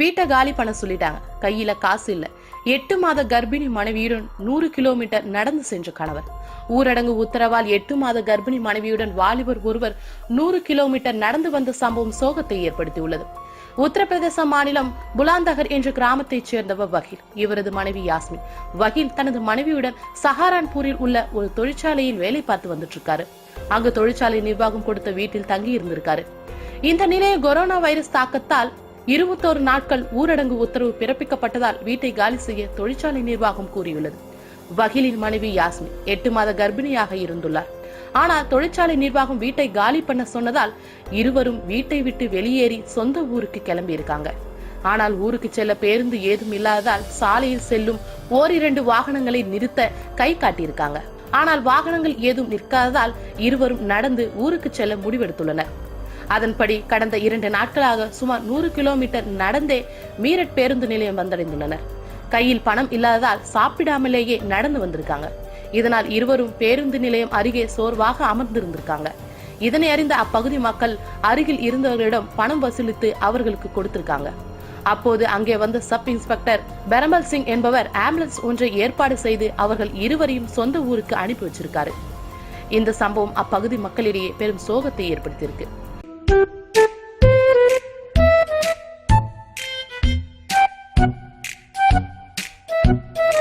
வீட்டை காலி பண்ண சொல்லிட்டாங்க. கையில காசு இல்ல. எட்டு மாத கர்ப்பிணி மனைவியுடன் நூறு கிலோமீட்டர் நடந்து சென்ற கணவர். ஊரடங்கு உத்தரவால் எட்டு மாத கர்ப்பிணி மனைவியுடன் வாலிபர் ஒருவர் நூறு கிலோமீட்டர் நடந்து வந்த சம்பவம் சோகத்தை ஏற்படுத்தியுள்ளது. உத்தரப்பிரதேச மாநிலம் புலாந்தகர் என்ற கிராமத்தைச் சேர்ந்தவர் வகீல். இவரது மனைவி யாஸ்மின். வகீல் தனது மனைவியுடன் சஹாரான்பூரில் உள்ள ஒரு தொழிற்சாலையில் வேலை பார்த்து வந்துட்டு இருக்காரு அங்கு தொழிற்சாலை நிர்வாகம் கொடுத்த வீட்டில் தங்கி இருந்திருக்காரு இந்த நிலையில் கொரோனா வைரஸ் தாக்கத்தால் இருபத்தோரு நாட்கள் ஊரடங்கு உத்தரவு பிறப்பிக்கப்பட்டதால் வீட்டை காலி செய்ய தொழிற்சாலை நிர்வாகம் கூறியுள்ளது. வகிலின் மனைவி யாஸ்மின் எட்டு மாத கர்ப்பிணியாக இருந்துள்ளார். ஆனால் தொழிற்சாலை நிர்வாகம் வீட்டை காலி பண்ண சொன்னதால் இருவரும் வீட்டை விட்டு வெளியேறி சொந்த ஊருக்கு கிளம்பி இருக்காங்க ஆனால் ஊருக்கு செல்ல பேருந்து ஏதும் இல்லாததால் சாலையில் செல்லும் ஓரிரண்டு வாகனங்களை நிறுத்த கை காட்டியிருக்காங்க. ஆனால் வாகனங்கள் ஏதும் நிற்காததால் இருவரும் நடந்து ஊருக்கு செல்ல முடிவெடுத்துள்ளனர். அதன்படி கடந்த இரண்டு நாட்களாக சுமார் நூறு கிலோமீட்டர் நடந்தே மீரட் பேருந்து நிலையம் வந்தடைந்துள்ளனர். கையில் பணம் இல்லாததால் சாப்பிடாமலேயே நடந்து வந்திருக்காங்க. இதனால் இருவரும் பேருந்து நிலையம் அருகே சோர்வாக அமர்ந்திருந்திருக்காங்க. இதனை அறிந்த அப்பகுதி மக்கள் அருகில் இருந்தவர்களிடம் பணம் வசூலித்து அவர்களுக்கு கொடுத்திருக்காங்க. அப்போது அங்கே வந்த சப் இன்ஸ்பெக்டர் பெரமல் சிங் என்பவர் ஆம்புலன்ஸ் ஒன்றை ஏற்பாடு செய்து அவர்கள் இருவரையும் சொந்த ஊருக்கு அனுப்பி வச்சிருக்காரு. இந்த சம்பவம் அப்பகுதி மக்களிடையே பெரும் சோகத்தை ஏற்படுத்தியிருக்கு. あ!